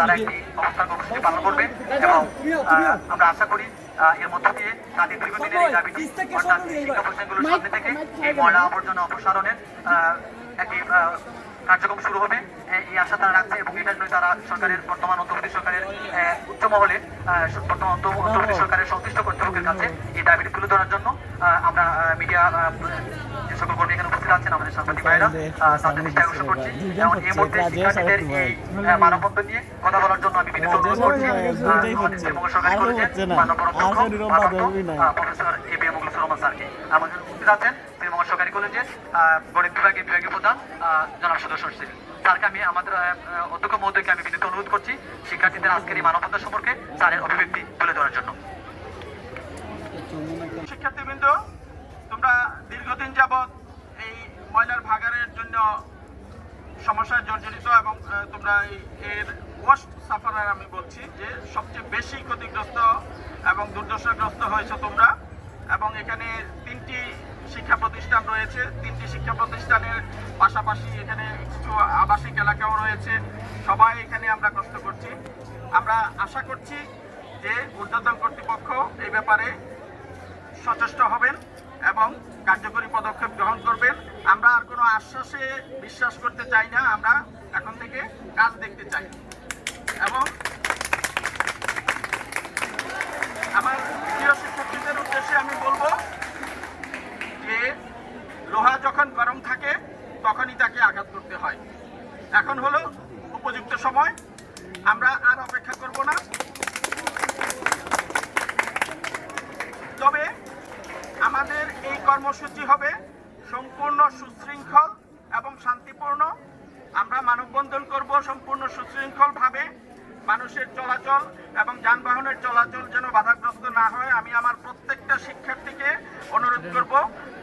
তারা একটি অবস্থান কর্মসূচি পালন করবে এবং আমরা আশা করি এর মধ্য দিয়ে তাদের দীর্ঘদিনের এই দাবিটি অর্থাৎ শিক্ষা প্রতিষ্ঠানগুলোর সামনে থেকে এই ময়লা আবর্জনা অপসারণের একটি কার্যক্রম শুরু হবে। এই আশা তারা রাখছে এবং এটার জন্য তারা সরকারের বর্তমান অন্তর্বর্তী সরকারের উচ্চ মহলে বর্তমান অন্ত- অন্তর্বর্তী সরকারের সংশ্লিষ্ট কর্তৃপক্ষের কাছে এই দাবিটি তুলে ধরার জন্য আমরা মিডিয়া যে সকল কর্মী এখানে উপস্থিত আছেন আমাদের সাংবাদিক ভাইরা তাদের দৃষ্টি আকর্ষণ করছি। এবং এই মুহূর্তে শিক্ষার্থীদের এই আহ, নিয়ে কথা বলার জন্য আমি বিনীত অনুরোধ করছি। আহ, সরকারি কলেজের মাননীয় অধ্যক্ষ ভারপ্রাপ্ত, আহ, professor A B M Rahman স্যারকে। আমাদের উপস্থিত আছেন শ্রীমঙ্গল সরকারি কলেজের গণিত বিভাগের বিভাগীয় প্রধান জনাব সদস্য ছিলেন স্যারকে আমি আমাদের আহ, আহ, অধ্যক্ষ মহোদয়কে আমি বিনীত অনুরোধ করছি শিক্ষার্থীদের আজকের এই মানববন্ধন সম্পর্কে স্যারের অভিব্যক্তি তুলে ধরার জন্য। শিক্ষার্থীবৃন্দ তোমরা দীর্ঘদিন যাবৎ এই ময়লার ভাগাড়ের জন্য সমস্যায় জর্জরিত এবং তোমরা এর ওয়াস্ট সাফারার আমি বলছি, যে সবচেয়ে বেশি ক্ষতিগ্রস্ত এবং দুর্দশাগ্রস্ত হয়েছে তোমরা। এবং এখানে তিনটি শিক্ষা প্রতিষ্ঠান রয়েছে। তিনটি শিক্ষা প্রতিষ্ঠানের পাশাপাশি এখানে কিছু আবাসিক এলাকাও রয়েছে। সবাই এখানে আমরা কষ্ট করছি। আমরা আশা করছি যে ঊর্ধ্বতন কর্তৃপক্ষ এই ব্যাপারে সচেষ্ট হবেন। এবং কার্যকরী পদক্ষেপ গ্রহণ করবেন। আমরা আর কোনো আশ্বাসে বিশ্বাস করতে চাই না, আমরা এখন থেকে কাজ দেখতে চাই। এবং আমার প্রিয় শিক্ষার্থীদের উদ্দেশ্যে আমি বলব যে লোহা যখন গরম থাকে তখনই তাকে আঘাত করতে হয় এখন হলো উপযুক্ত সময় আমরা আর অপেক্ষা করব না তবে আমাদের এই কর্মসূচি হবে সম্পূর্ণ সুশৃঙ্খল এবং শান্তিপূর্ণ আমরা মানববন্ধন করব সম্পূর্ণ সুশৃঙ্খলভাবে মানুষের চলাচল এবং যানবাহনের চলাচল যেন বাধাগ্রস্ত না হয় আমি আমার প্রত্যেকটা শিক্ষার্থীকে অনুরোধ করব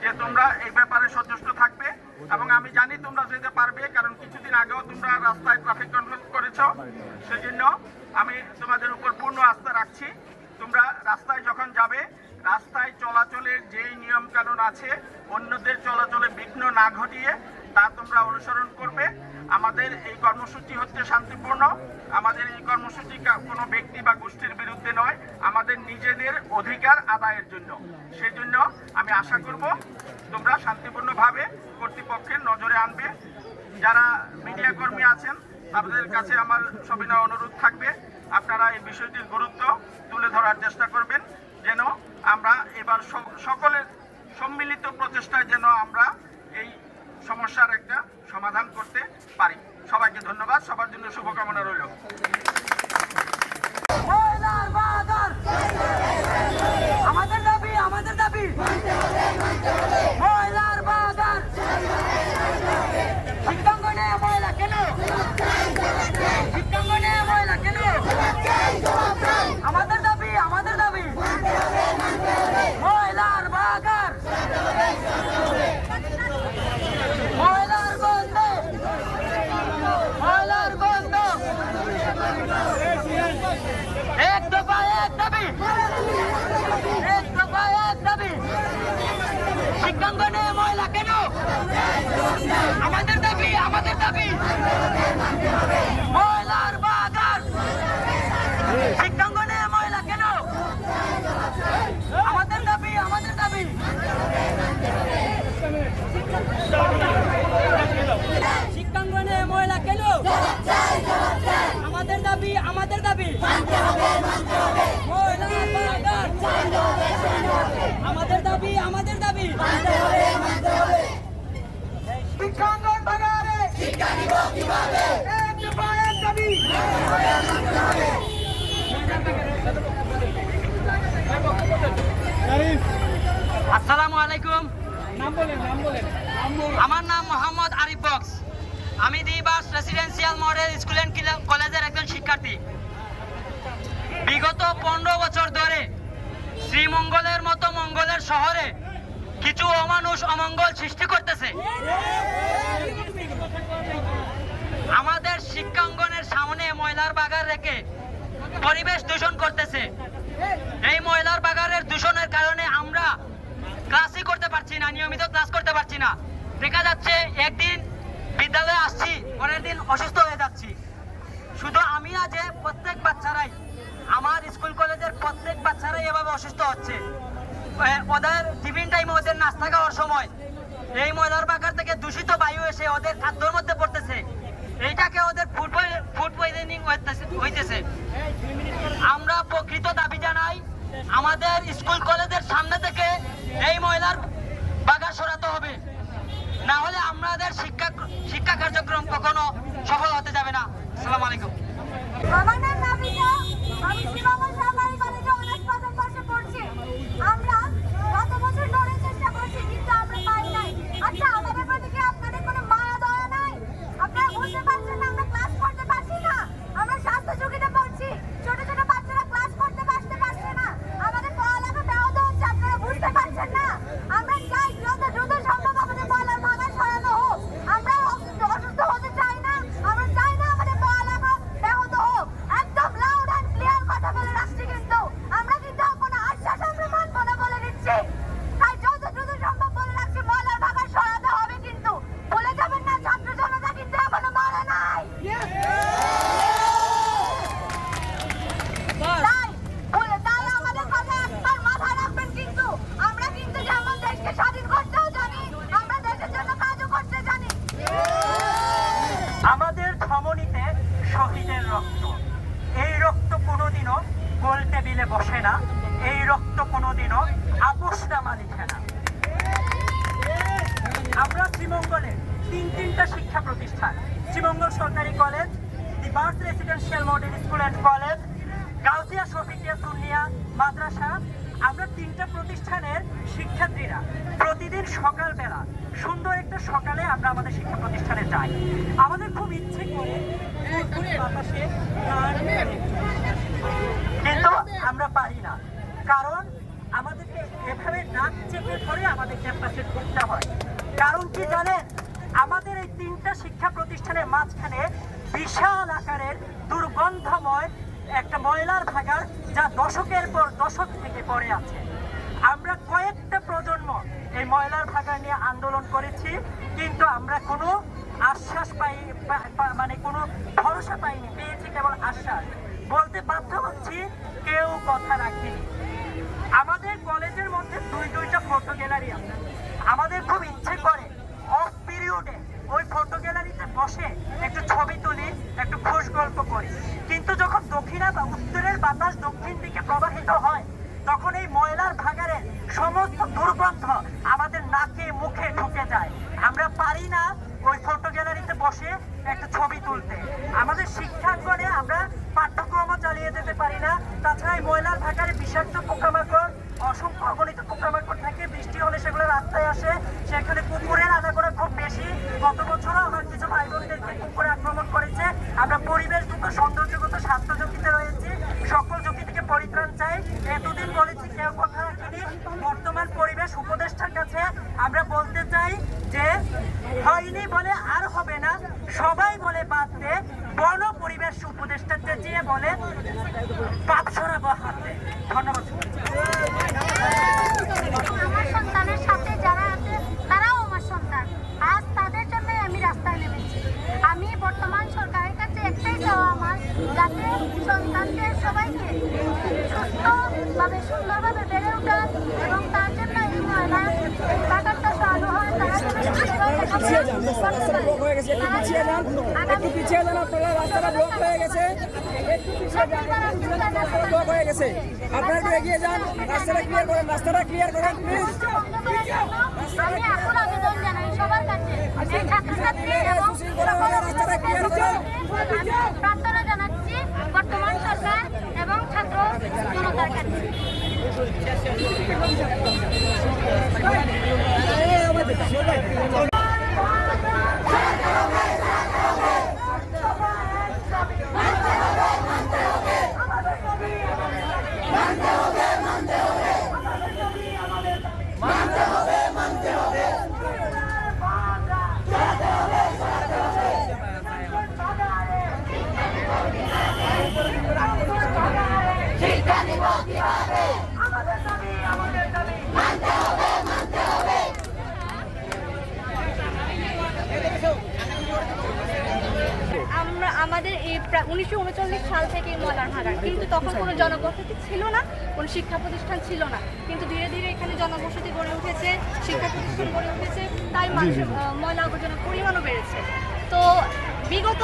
যে তোমরা এই ব্যাপারে সচেষ্ট থাকবে এবং আমি জানি তোমরা যেতে পারবে, কারণ কিছুদিন আগেও তোমরা রাস্তায় ট্রাফিক কন্ট্রোল করেছ। সেজন্য আমি তোমাদের উপর পূর্ণ আস্থা রাখছি। তোমরা রাস্তায় যখন যাবে, রাস্তায় চলাচলের যেই নিয়ম কানুন আছে, অন্যদের চলাচলে বিঘ্ন না ঘটিয়ে তা তোমরা অনুসরণ করবে। আমাদের এই কর্মসূচি হচ্ছে শান্তিপূর্ণ। আমাদের এই কর্মসূচি কোনো ব্যক্তি বা গোষ্ঠীর বিরুদ্ধে নয় আমাদের নিজেদের অধিকার আদায়ের জন্য। সেই জন্য আমি আশা করব তোমরা শান্তিপূর্ণভাবে কর্তৃপক্ষের নজরে আনবে। যারা মিডিয়া কর্মী আছেন, তাদের কাছে আমার সবিনয় অনুরোধ থাকবে। আপনারা এই বিষয়টির গুরুত্ব তুলে ধরার চেষ্টা করবেন, যেন আমরা এবার সকলের সম্মিলিত প্রচেষ্টায় যেন আমরা এই সমস্যার একটা সমাধান করতে পারি। সবাইকে ধন্যবাদ। সবার জন্য শুভকামনা রইল। ময়লার দাবি আমাদের দাবি। আমাদের মানতে ময়লার বাজার শিক্ষাঙ্গনে ময়লা কেন শিক্ষাঙ্গনে ময়লা কেন আমাদের দাবি আমাদের দাবি ময়লার বাজার ময়লার গন্ধ ময়লার গন্ধ এক দফা এক দাবি এক দফা এক দাবি শিক্ষাঙ্গনে ময়লা কেন? আমাদের দাবি আমাদের দাবি। ময়লার বাজার। শিক্ষাঙ্গনে ময়লা কেন? আমাদের দাবি আমাদের দাবি। শিক্ষাঙ্গনে ময়লা কেন? আমাদের দাবি আমাদের দাবি। ময়লার বাজার আমাদের দাবি আমাদের দাবি শিক্ষাঙ্গন বাজারে এক দফা এক দাবি আসসালামু আলাইকুম। আমার নাম মোহাম্মদ আরিফ বক্স। আমি দিবাস রেসিডেন্সিয়াল মডেল স্কুল অ্যান্ড কিলা- কলেজের একজন শিক্ষার্থী। বিগত পনেরো বছর ধরে শ্রীমঙ্গলের মতো মঙ্গলের শহরে কিছু অমানুষ অমঙ্গল সৃষ্টি করতেছে। আমাদের শিক্ষাঙ্গনের সামনে ময়লার বাগার রেখে পরিবেশ দূষণ করতেছে। এই ময়লার বাগানের দূষণের কারণে আমরা ক্লাসই করতে পারছি না, নিয়মিত ক্লাস করতে পারছি না। দেখা যাচ্ছে একদিন বিদ্যালয়ে আসছি, পরের দিন অসুস্থ হয়ে যাচ্ছি। শুধু আমি না, যে প্রত্যেক বাচ্চারাই, আমার স্কুল কলেজের প্রত্যেক বাচ্চারাই এভাবে অসুস্থ হচ্ছে। ওদের টিফিন টাইম ওদের নাস্তা খাওয়ার সময়, এই ময়দার বাগার থেকে দূষিত বায়ু এসে ওদের খাদ্যর মধ্যে পড়তেছে। এইটাকে ওদের ফুড ফুড পয়জনিং হইতেছে। আমরা প্রকৃত দাবি জানাই আমাদের স্কুল কলেজের সামনে থেকে এই ময়লার বাগা সরাতে হবে। না হলে আমাদের শিক্ষা শিক্ষা কার্যক্রম কখনো সফল হতে যাবে না। আসসালামু আলাইকুম। কারণ কি জানেন? আমাদের এই তিনটা শিক্ষা প্রতিষ্ঠানের মাঝখানে বিশাল আকারের দুর্গন্ধময় একটা ময়লার ভাগার যা দশকের পর দশক থেকে পড়ে আছে। আমরা কয়েকটা প্রজন্ম এই ময়লার ভাগার নিয়ে আন্দোলন করেছি, কিন্তু আমরা কোনো আশ্বাস পাই মানে কোনো ভরসা পাইনি, পেয়েছি কেবল আশ্বাস। বলতে বাধ্য হচ্ছি কেউ কথা রাখেনি। আমাদের কলেজের মধ্যে দুই দুইটা ফটো গ্যালারি আছে। আমাদের খুব ইচ্ছে করে। অফ পিরিয়ডে ওই ফটো গ্যালারিতে বসে একটু ছবি তুলি, একটু খোঁজ গল্প করি। কিন্তু যখন দক্ষিণা বা উত্তরের বাতাস দক্ষিণ দিকে প্রবাহিত হয়, তখন এই ময়লার ভাগারের সমস্ত দুর্গন্ধ Gracias. উনিশশো উনচল্লিশ সাল থেকে এই ময়লার ভাগার কিন্তু তখন কোনো জনবসতি ছিল না কোনো শিক্ষা প্রতিষ্ঠান ছিল না। কিন্তু ধীরে ধীরে এখানে জনবসতি গড়ে উঠেছে শিক্ষা প্রতিষ্ঠান গড়ে উঠেছে তাই মানুষের ময়লা আবর্জনার পরিমাণও বেড়েছে। তো বিগত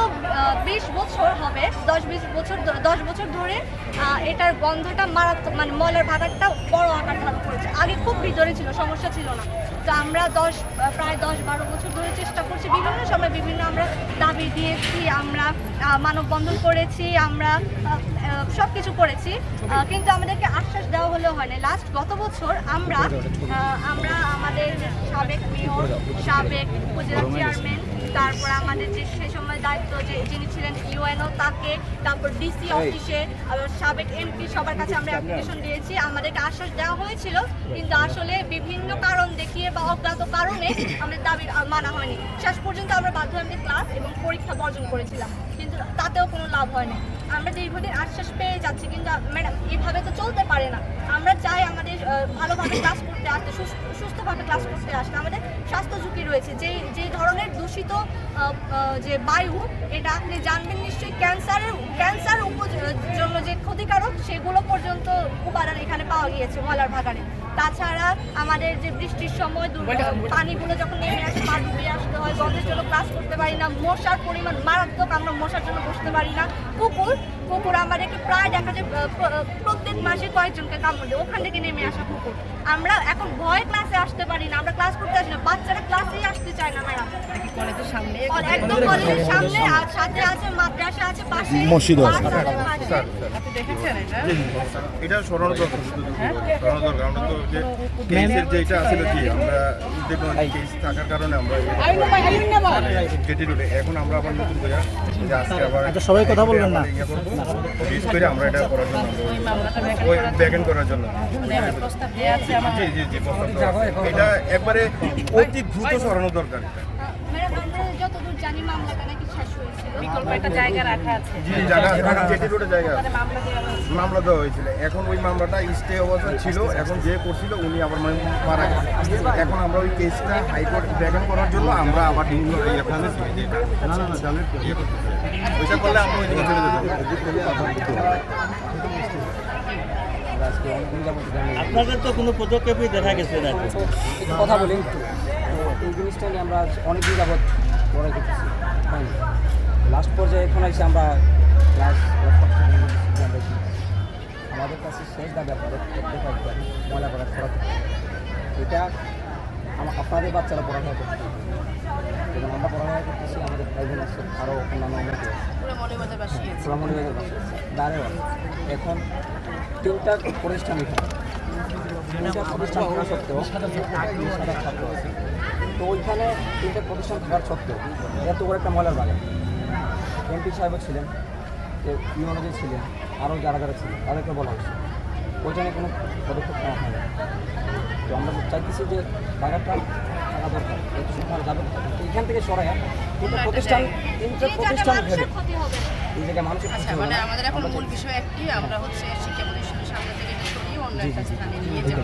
বিশ বছর হবে দশ বিশ বছর দশ বছর ধরে এটার গন্ধটা মারাত্মক মানে ময়লার ভাগারটা বড় আকার ধারণ করেছে। আগে খুব ভিতরে ছিল সমস্যা ছিল না। তো আমরা দশ, প্রায় দশ বারো বছর ধরে চেষ্টা করছি, বিভিন্ন সময় বিভিন্ন আমরা দাবি দিয়েছি, আমরা মানববন্ধন করেছি, আমরা সব কিছু করেছি কিন্তু আমাদেরকে আশ্বাস দেওয়া হলেও হয় না লাস্ট গত বছর আমরা আমরা আমাদের সাবেক মেয়র, সাবেক উপজেলা চেয়ারম্যান তারপর আমাদের যে সে সময় দায়িত্ব যে যিনি ছিলেন ইউএনও তাকে তারপর ডিসি অফিসে সাবেক এমপি সবার কাছে আমরা অ্যাপ্লিকেশন দিয়েছি। আমাদেরকে আশ্বাস দেওয়া হয়েছিল কিন্তু আসলে বিভিন্ন কারণ দেখিয়ে বা অজ্ঞাত কারণে আমাদের দাবি মানা হয়নি। শেষ পর্যন্ত আমরা বাধ্য হয়ে ক্লাস এবং পরীক্ষা বর্জন করেছিলাম কিন্তু তাতেও কোনো লাভ হয়নি। আমরা দীর্ঘদিন আশ্বাস পেয়ে যাচ্ছি কিন্তু ম্যাডাম এভাবে তো চলতে পারে না। আমরা চাই আমাদের ভালোভাবে ক্লাস করতে আসতে সুস্থ- সুস্থভাবে ক্লাস করতে আসতে। আমাদের স্বাস্থ্য ঝুঁকি রয়েছে। যে যে ধরনের দূষিত যে বায়ু এটা আপনি জানবেন নিশ্চয়ই ক্যান্সারের ক্যান্সার জন্য যে ক্ষতিকারক সেগুলো পর্যন্ত উপাদান এখানে পাওয়া গিয়েছে ময়লার ভাগানে তাছাড়া আমাদের যে বৃষ্টির সময় পানিগুলো যখন নেমে আসে পা ডুবে আসতে হয় গন্ধের জন্য ক্লাস করতে পারি না মশার পরিমাণ মারাত্মক আমরা মশার জন্য বসতে পারি না। কুকুর কুকুর আমাদেরকে প্রায় দেখা যায় প্রত্যেক মাসে কয়েকজনকে কামড় দেয়। ওখান থেকে নেমে আসা কুকুর। আমরা এখন ভয় ক্লাসে আসতে পারি না আমরা ক্লাস করতে আসি না। বাচ্চারা ক্লাসেই আসতে চায় না ম্যাডাম। কলেজের সামনে? একদম কলেজের সামনে আর সাথে আছে মাদ্রাসা আছে পাশে মসজিদও আছে। আপনি দেখেছেন এটা? এটা সরানো দরকার শুধু দরকার আমরা তো যে কেসের যেটা আছিল কি আমরা দেখুন কেস থাকার কারণে আমরা এখন আমরা আবার নতুন করে আজকে আবার আচ্ছা সবাই কথা বলবেন না। লিস্ট করে আমরা এটা করার জন্য ওই ব্যাকেন্ড করার জন্য। মানে জি জি জি। এটা একবারে অতি দ্রুত সরানো দরকার। জানি হয়েছিল বিকল্প একটা জায়গা রাখা আছে। জি জায়গা কেটে রোডে জায়গা মানে মামলা দেওয়া। হয়েছিল। এখন ওই মামলাটা স্টে অবস্থা ছিল। এখন যে করছিল উনি আবার মানে মারা গেছে। এখন আমরা ওই কেসটা হাইকোর্ট ব্যাকন করার জন্য আমরা আবার এখানে না না না ওইটা করলে আমরা ওই দিকে চলে যেতাম আপনাদের তো কোনো পদক্ষেপই দেখা গেছে না। কথা বলি। এই জিনিসটা নিয়ে আমরা অনেকদিন যাবৎ লড়াই করতেছি হ্যাঁ লাস্ট পর্যায়ে এখন এসে আমরা ক্লাস আমাদের কাছে শেষ দাবি আপনাদের একবার ময়লা করা করাতে এটা আপনাদের বাচ্চারা পড়াশোনা করতে এবং আমরা পড়াশোনা করতেছি আমাদের প্রাইভেট আছে আরও অন্যান্য অনেকে আছে। আছে। দাঁড়েও এখন তিনটা প্রতিষ্ঠান এখানে। তিনটা প্রতিষ্ঠান থাকা সত্ত্বেও ছাত্র আছে। তো ওইখানে তিনটা প্রতিষ্ঠান থাকার সত্ত্বেও এত বড় একটা ময়লার বাগান। এমপি সাহেবও ছিলেন ইউনোজি ছিলেন আরও যারা যারা ছিলেন তাদেরকে বলা হয়েছে ওইখানে কোনো পদক্ষেপ নেওয়া হয় না তো আমরা চাইতেছি যে বাজারটা থাকা দরকার যাবে। এখান থেকে সরাই তিনটা প্রতিষ্ঠান জায়গায় প্রতিষ্ঠান ভেবে এই জায়গায় মানুষের হবে মানে আমাদের এখন মূল বিষয় একটি আমরা হচ্ছে শিক্ষা প্রতিষ্ঠানের সামনে থেকে অন্য একটা স্থানে নিয়ে যাব।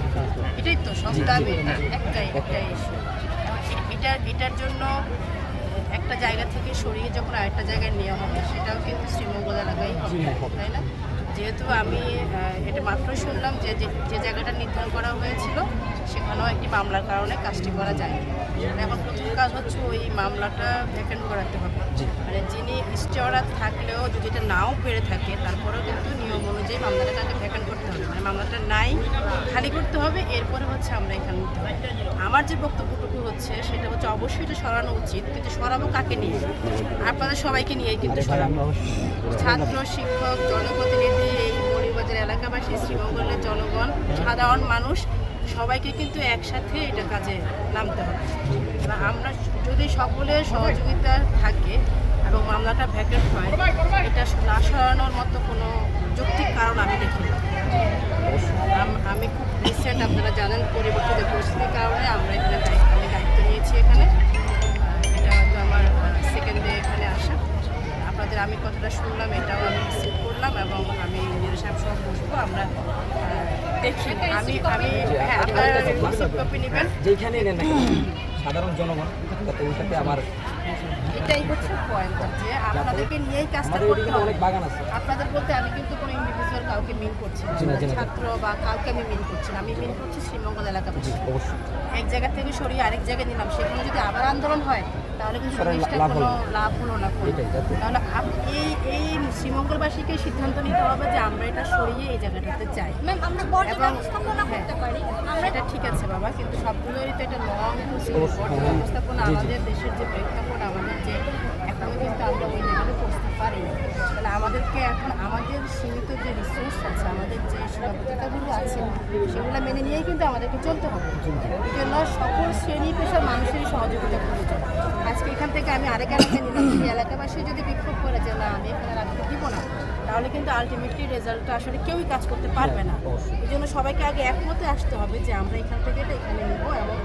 এটাই তো সব দাবি একটাই একটাই। এখন এটার এটার জন্য একটা জায়গা থেকে সরিয়ে যখন আরেকটা জায়গায় নেওয়া হবে সেটাও কিন্তু শ্রীমঙ্গল এলাকায় হবে তাই না? যেহেতু আমি এটা মাত্র শুনলাম যে যে- জায়গাটা নির্ধারণ করা হয়েছিল সেখানেও একটি মামলার কারণে কাজটি করা যায় এখন প্রথম কাজ হচ্ছে ওই মামলাটা ভ্যাকেন্ট করাতে হবে। মানে যিনি স্টেওয়ার থাকলেও যদি এটা নাও পেরে থাকে তারপরেও কিন্তু নিয়ম অনুযায়ী মামলাটা তাকে ভ্যাকেন্ট করতে হবে। মানে মামলাটা নাই খালি করতে হবে এরপরে হচ্ছে আমরা এখানে আমার যে বক্তব্যটুকু হচ্ছে সেটা হচ্ছে অবশ্যই এটা সরানো উচিত, কিন্তু সরাবো কাকে নিয়ে? আপনাদের সবাইকে নিয়েই কিন্তু সরাবো। ছাত্র, শিক্ষক, জনপ্রতিনিধি, এই মৌলিকবাজার এলাকাবাসী, শ্রীমঙ্গলের জনগণ, সাধারণ মানুষ, সবাইকে কিন্তু একসাথে এটা কাজে নামতে হবে। আমরা যদি সকলের সহযোগিতা থাকে এবং মামলাটা ভ্যাকেট হয়, এটা না সরানোর মতো কোনো যৌক্তিক কারণ আমি দেখি আমি খুব রিসেন্ট, আপনারা জানেন, পরিবর্তিত পরিস্থিতির কারণে আমরা এখানে এখানে। এটা হয়তো আমার সেকেন্ড ডে এখানে আসা। আপনাদের আমি কথাটা শুনলাম এটাও আমি রিসিভ করলাম এবং আমি ইঞ্জিনিয়ার সাহেব সব বসবো আমরা দেখি। আমি আমি হ্যাঁ আপনারা রিসিভ কপি নেবেন? যেইখানেই নেন সাধারণ জনগণ ওইটাতে আবার এটাই হচ্ছে পয়েন্ট যে আপনাদেরকে নিয়েই কাজটা করতে হবে। অনেক বাগান আছে। আপনাদের বলতে আমি কিন্তু কোনো ইন্ডিভিজুয়াল কাউকে মিন করছি না। ছাত্র বা কাউকে আমি মিন করছি না। আমি মিন করছি শ্রীমঙ্গল এলাকাবাসী। অবশ্যই। এক জায়গা থেকে সরিয়ে আরেক জায়গায় নিলাম সেখানে যদি আবার আন্দোলন হয় তাহলে কিন্তু জিনিসটা কোনো লাভ হলো না। তাহলে এই এই শ্রীমঙ্গলবাসীকে সিদ্ধান্ত নিতে হবে যে আমরা এটা সরিয়ে এই জায়গাটাতে চাই আমরা এবং- পারি আমরা এটা ঠিক আছে বাবা কিন্তু সবগুলোরই তো এটা লং হ্যাঁ, হ্যাঁ। ব্যবস্থাপনা। আমাদের দেশের যে প্রেক্ষাপট আমাদের যে এখনও কিন্তু আমরা ওই লেভেলে পারি না। তাহলে আমাদেরকে এখন আমাদের সীমিত যে রিসোর্স আছে আমাদের যে সীমাবদ্ধতাগুলো আছে সেগুলো মেনে নিয়েই কিন্তু আমাদেরকে চলতে হবে। এই জন্য সকল শ্রেণি পেশার মানুষেরই সহযোগিতা প্রয়োজন। আজকে এখান থেকে আমি আরেক এলাকায় নিলাম। সেই এলাকাবাসী যদি বিক্ষোভ করে যে না আমি এখানে রাখতে দিব না তাহলে কিন্তু আলটিমেটলি রেজাল্টটা আসলে কেউই কাজ করতে পারবে না। এই জন্য সবাইকে আগে একমতে আসতে হবে যে আমরা এখান থেকে এটা এখানে নেব এবং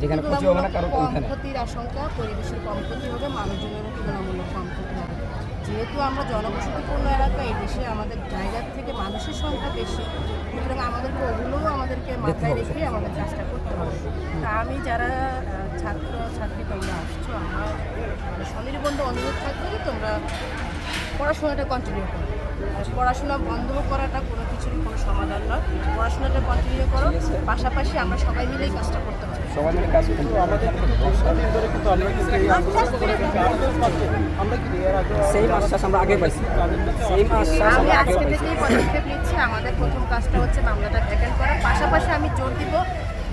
যেখানে ক্ষতি হবে না কারও কম ক্ষতির আশঙ্কা পরিবেশের কম ক্ষতি হবে মানুষজনেরও তুলনামূলক কম ক্ষতি হবে। যেহেতু আমরা জনবসতিপূর্ণ এলাকা এই দেশে আমাদের জায়গার থেকে মানুষের সংখ্যা বেশি সুতরাং আমাদেরকে ওগুলোও আমাদেরকে মাথায় রেখে আমাদের কাজটা করতে হবে। তা আমি যারা ছাত্র ছাত্রী তোমরা আসছো আমার মানে স্বনির্বন্ধ অনুরোধ থাকবে যে তোমরা পড়াশোনাটা কন্টিনিউ করো। পড়াশোনা বন্ধ করাটা কোনো কিছুরই কোনো সমাধান নয়। পড়াশোনাটা কন্টিনিউ করো। পাশাপাশি আমরা সবাই মিলেই কাজটা করতে পারি সবাই মিলে কাজ কিন্তু আমাদের সেম আশ্বাস আমরা আগে পাইছি। সেম আশ্বাস আমি আমরা আগে আজকে পাইছি। থেকেই পদক্ষেপ নিচ্ছি আমাদের প্রথম কাজটা হচ্ছে মামলাটা ভ্যাকেন্ট করা। পাশাপাশি আমি জোর দিব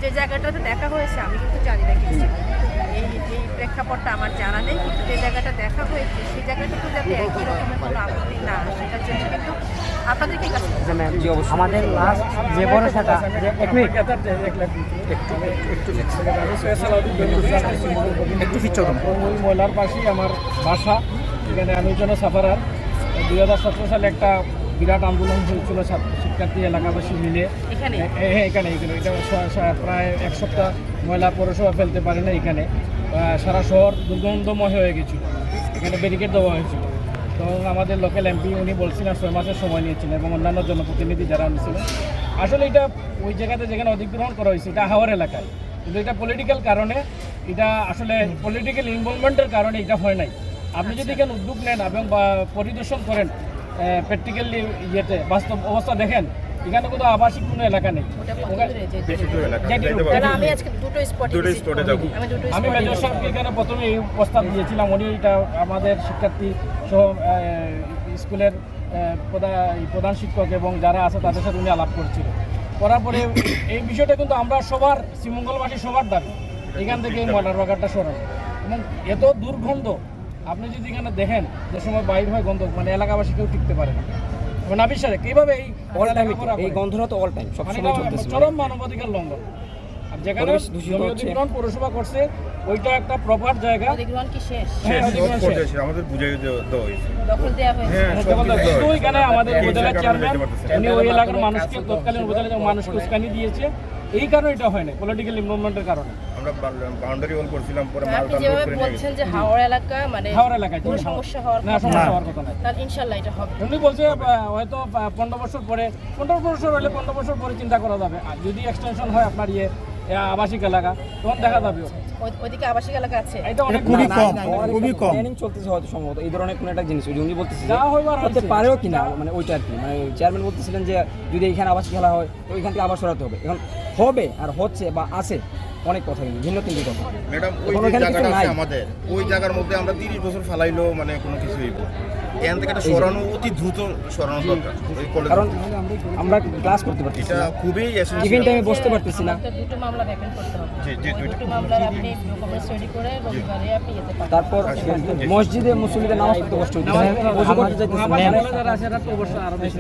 যে জায়গাটাতে দেখা হয়েছে আমি কিন্তু জানি না কিছু এই এই প্রেক্ষাপটটা আমার জানা নেই কিন্তু যে জায়গাটা দেখা হয়েছে সেই জায়গাটুকু যাতে একই রকমের কোনো আপত্তি না সেটার জন্য কিন্তু আপনাদেরকে অবশ্যই। আমাদের লাস্ট যে ভরসাটা একটু ময়লার পাশেই আমার বাসা এখানে আমি যেন সাফারার। দুই হাজার সতেরো সালে একটা বিরাট আন্দোলন হয়েছিল ছাত্র শিক্ষার্থী এলাকাবাসী মিলে। এখানে? হ্যাঁ এখানে এখানে। এটা প্রায় এক সপ্তাহ ময়লা পৌরসভা ফেলতে পারে না এখানে। সারা শহর দুর্গন্ধময় হয়ে গেছিল। এখানে ব্যারিকেড দেওয়া হয়েছিল। তো আমাদের লোকাল এমপি উনি বলছিলেন ছয় মাসের সময় নিয়েছিলেন এবং অন্যান্য জনপ্রতিনিধি যারা ছিলেন আসলে এটা ওই জায়গাতে যেখানে অধিগ্রহণ করা হয়েছে এটা হাওয়ার এলাকায়। কিন্তু এটা পলিটিক্যাল কারণে এটা আসলে পলিটিক্যাল ইনভলভমেন্টের কারণে এটা হয় নাই। আপনি যদি এখানে উদ্যোগ নেন এবং বা পরিদর্শন করেন প্র্যাকটিক্যালি ইয়েতে বাস্তব অবস্থা দেখেন এখানে কোনো আবাসিক কোনো এলাকা নেই। আমি আজকে দুটো স্পটে মেজর সাহেবকে এখানে প্রথমে এই প্রস্তাব দিয়েছিলাম। উনি এটা আমাদের শিক্ষার্থী সহ স্কুলের প্রধান শিক্ষক এবং যারা আছে তাদের সাথে উনি আলাপ করছিল। করার পরে এই বিষয়টা কিন্তু আমরা সবার শ্রীমঙ্গলবাসী সবার দাবি। এখান থেকে এই ময়লার বাগানটা সরানো এবং এত দুর্গন্ধ আপনি যদি এখানে দেখেন যে সময় বাইর হয় গন্ধ মানে এলাকাবাসী কেউ টিকতে পারে না। এবং না বিশ্বাসে কীভাবে এই অল টাইম এই গন্ধটা তো অল টাইম সব মানে সময় চলতেছে। চরম মানবাধিকার লঙ্ঘন। আর যেখানে দূষিত হচ্ছে। অধিগ্রহণ পৌরসভা করছে ওইটা একটা প্রপার জায়গা। অধিগ্রহণ কি শেষ? হ্যাঁ, অধিগ্রহণ শেষ। আমাদের বুঝাই দেওয়া হয়েছে। দখল দেওয়া হয়েছে। হ্যাঁ হয়েছে। এখানে আমাদের উপজেলা চেয়ারম্যান। উনি ওই এলাকার মানুষকে তৎকালীন উপজেলা মানুষকে উস্কানি দিয়েছে। এই কারণে এটা হয় না পলিটিক্যাল ইনভলভমেন্টের কারণে। আমরা বাউন্ডারি ওয়াল করছিলাম পরে আপনি মালটা যেভাবে লোড করে বলছেন যে হাওড় এলাকা মানে হাওড় এলাকায় কোনো সমস্যা হওয়ার না সমস্যা হওয়ার কথা নাই তাহলে ইনশাল্লাহ এটা হবে। উনি বলছে হয়তো আহ, পনেরো বছর পরে পনেরো বছর হলে পনেরো বছর পরে চিন্তা করা যাবে। আর যদি এক্সটেনশন হয় আপনার ইয়ে আবাসিক এলাকা তখন দেখা যাবে। ওইদিকে আবাসিক এলাকা আছে? এটা অনেক খুবই কম না, না, খুবই কম। প্ল্যানিং চলতেছে হয়তো সম্ভবত। এই ধরনের কোনো একটা জিনিস। ওই উনি বলতেছে যা হইবার হতে পারেও কিনা মানে ওইটা আর কি। মানে চেয়ারম্যান বলতেছিলেন যে যদি এখানে আবাস খেলা হয় তো ওইখান থেকে আবার সরাতে হবে। এখন হবে আর হচ্ছে বা আছে। অনেক কথা কিন্তু ভিন্ন তিনটি কথা। ম্যাডাম ওই যে জায়গাটা আছে আমাদের ওই জায়গার মধ্যে আমরা তিরিশ বছর ফেলাইলেও মানে কোনো কিছু হইব। এখান থেকে একটা সরানো অতি দ্রুত সরানো দরকার কারণ আমরা ক্লাস করতে পারতেছি এটা খুবই essential। টাইমে বসতে পারতেছি না। আমাদের দুটো মামলা ভ্যাকেন্ট করতে হবে। জি, জি, দুটো মামলার আপনি ডকুমেন্টস রেডি করে রবিবারে আপনি যেতে পারেন তারপর মসজিদে মুসলিমদের নামাজ পড়তে কষ্ট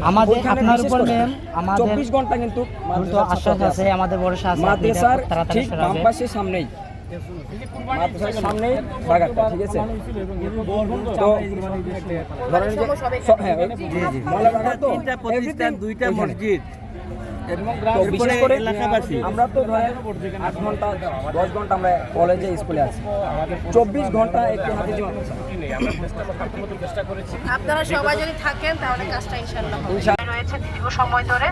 আমাদের আপনার উপর ম্যাম আমাদের 24 ঘণ্টা কিন্তু আশ্বাস আছে আমাদের ভরসা আছে। মাদ্রাসার ঠিক বাম সামনেই। মাদ্রাসার সামনেই বাগানটা ঠিক আছে? তো ধরেন যে হ্যাঁ ওই- বাগান তো everything দুইটা মসজিদ। বিশেষ করে আমরা তো ধরেন আট ঘণ্টা দশ ঘণ্টা আমরা কলেজে স্কুলে আছি। চব্বিশ ঘণ্টা একটি হাতে জীবন আপনারা সবাই যদি থাকেন তাহলে কাজটা ইনশাল্লাহ রয়েছে দীর্ঘ সময় ধরে।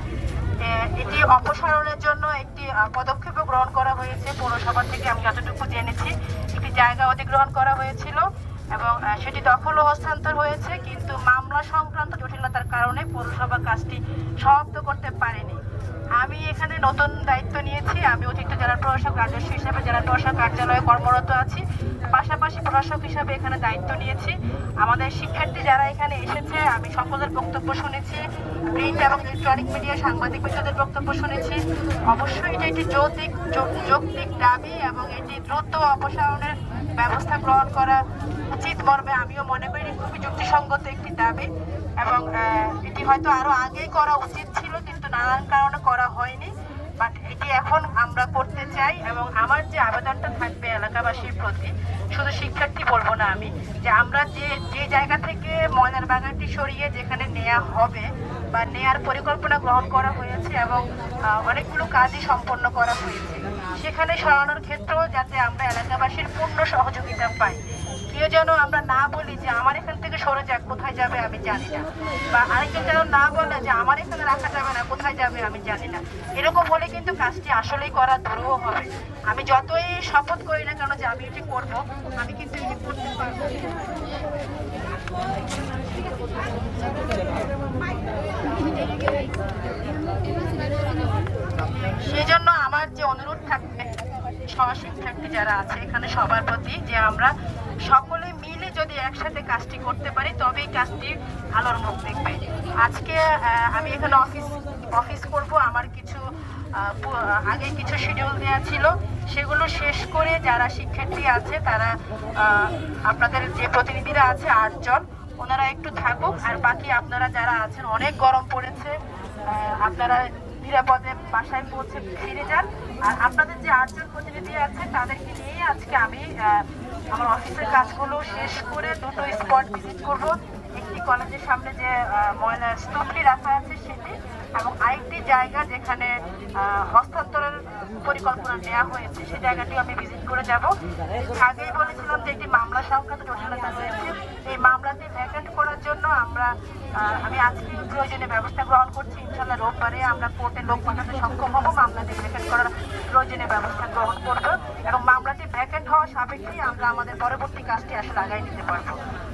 এটি অপসারণের জন্য একটি পদক্ষেপও পদক্ষেপ গ্রহণ করা হয়েছে পৌরসভা থেকে, আমি যতটুকু জেনেছি। একটি জায়গা অধিগ্রহণ করা হয়েছিল এবং সেটি দখল ও হস্তান্তর হয়েছে, কিন্তু মামলা সংক্রান্ত জটিলতার কারণে পৌরসভা কাজটি সমাপ্ত করতে পারেনি। আমি এখানে নতুন দায়িত্ব নিয়েছি। আমি অতিরিক্ত জেলা প্রশাসক রাজস্ব হিসাবে জেলা প্রশাসক কার্যালয়ে কর্মরত আছি। পাশাপাশি প্রশাসক হিসাবে এখানে দায়িত্ব নিয়েছি। আমাদের শিক্ষার্থী যারা এখানে এসেছে, আমি সকলের বক্তব্য শুনেছি। প্রিন্ট এবং ইলেকট্রনিক মিডিয়া সাংবাদিক বৃন্দদের বক্তব্য শুনেছি। অবশ্যই এটা একটি যৌক্তিক যৌক্তিক দাবি এবং এটি দ্রুত অপসারণের ব্যবস্থা গ্রহণ করা উচিত মর্মে আমিও মনে করি। খুবই যুক্তিসঙ্গত একটি দাবি এবং এটি হয়তো আরও আগেই করা উচিত ছিল। নানান কারণে করা হয়নি বাট এটি এখন আমরা করতে চাই এবং আমার যে আবেদনটা থাকবে এলাকাবাসীর প্রতি, শুধু শিক্ষার্থী বলব না আমি, যে আমরা যে যে জায়গা থেকে ময়দার বাগানটি সরিয়ে যেখানে নেওয়া হবে বা নেয়ার পরিকল্পনা গ্রহণ করা হয়েছে এবং অনেকগুলো কাজই সম্পন্ন করা হয়েছে, সেখানে সরানোর ক্ষেত্রেও যাতে আমরা এলাকাবাসীর পূর্ণ সহযোগিতা পাই। কেউ যেন আমরা না বলি যে আমার এখান থেকে সরে যাক, কোথায় যাবে আমি জানি না। বা আরেকজন যেন না বলে যে আমার এখানে রাখা যাবে না, কোথায় যাবে আমি জানি না। এরকম বলে কিন্তু কাজটি আসলেই করা দুরূহ হবে। আমি যতই শপথ করি না কেন যে আমি এটি করব, আমি কিন্তু এটি করতে পারব সেই জন্য আমার যে অনুরোধ থাকবে সহশিক্ষার্থী যারা আছে এখানে সবার প্রতি, যে আমরা সকলে যদি একসাথে কাজটি করতে পারি, তবেই কাজটি আলোর মুখ দেখবে। আজকে আমি এখানে অফিস অফিস করব। আমার কিছু আগে কিছু শিডিউল দেওয়া ছিল। সেগুলো শেষ করে যারা শিক্ষার্থী আছে, তারা আপনাদের যে প্রতিনিধিরা আছে, আটজন, ওনারা একটু থাকুক। আর বাকি আপনারা যারা আছেন, অনেক গরম পড়েছে আপনারা নিরাপদে বাসায় পৌঁছে ফিরে যান। আর আপনাদের যে আটজন প্রতিনিধি আছে, তাদেরকে নিয়ে আজকে আমি আমার অফিসের কাজগুলো শেষ করে দুটো স্পট ভিজিট করব। একটি কলেজের সামনে যে আহ, ময়লার স্তূপটি রাখা আছে সেটি এবং আরেকটি জায়গা যেখানে হস্তান্তরের পরিকল্পনা নেওয়া হয়েছে সেই জায়গাটি আমি ভিজিট করে যাব। আগেই বলেছিলাম যে একটি মামলা সংক্রান্ত জটিলতা রয়েছে। এই মামলাটি ভ্যাকেন্ট করার জন্য আমরা আমি আজকে প্রয়োজনীয় ব্যবস্থা গ্রহণ করছি। ইনশাল্লাহ রোববারে আমরা কোর্টে লোক পাঠাতে সক্ষম হব। মামলাটি ভ্যাকেন্ট করার প্রয়োজনীয় ব্যবস্থা গ্রহণ করব এবং মামলাটি ভ্যাকেন্ট হওয়া সাপেক্ষেই আমরা আমাদের পরবর্তী কাজটি আসলে আগায় নিতে পারব।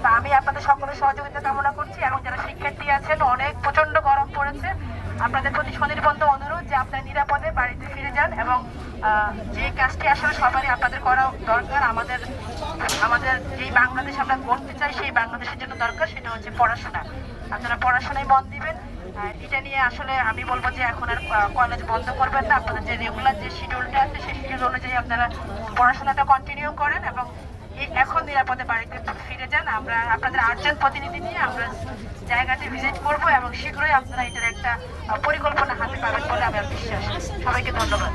তা আমি আপনাদের সকলের সহযোগিতা কামনা করছি এবং যারা শিক্ষার্থী আছেন, অনেক প্রচণ্ড গরম পড়েছে। আপনাদের প্রতি স্বনির্বন্ধ অনুরোধ যে আপনারা নিরাপদে বাড়িতে ফিরে যান এবং যে কাজটি আসলে সবারই আপনাদের করা দরকার, আমাদের আমাদের যেই বাংলাদেশ আমরা গড়তে চাই সেই বাংলাদেশের জন্য দরকার, সেটা হচ্ছে পড়াশোনা। আপনারা পড়াশোনায় মন দিবেন। এটা নিয়ে আসলে আমি বলব যে এখন আর কলেজ বন্ধ করবেন না। আপনাদের যে রেগুলার যে শিডিউলটা আছে, সেই শিডিউল অনুযায়ী আপনারা পড়াশোনাটা কন্টিনিউ করেন এবং এখন নিরাপদে বাড়িতে ফিরে যান। আমরা আপনাদের আটজন প্রতিনিধি নিয়ে আমরা জায়গাটি ভিজিট করব এবং শীঘ্রই আপনারা এটার একটা পরিকল্পনা হাতে পাবেন বলে আমার বিশ্বাস। সবাইকে ধন্যবাদ।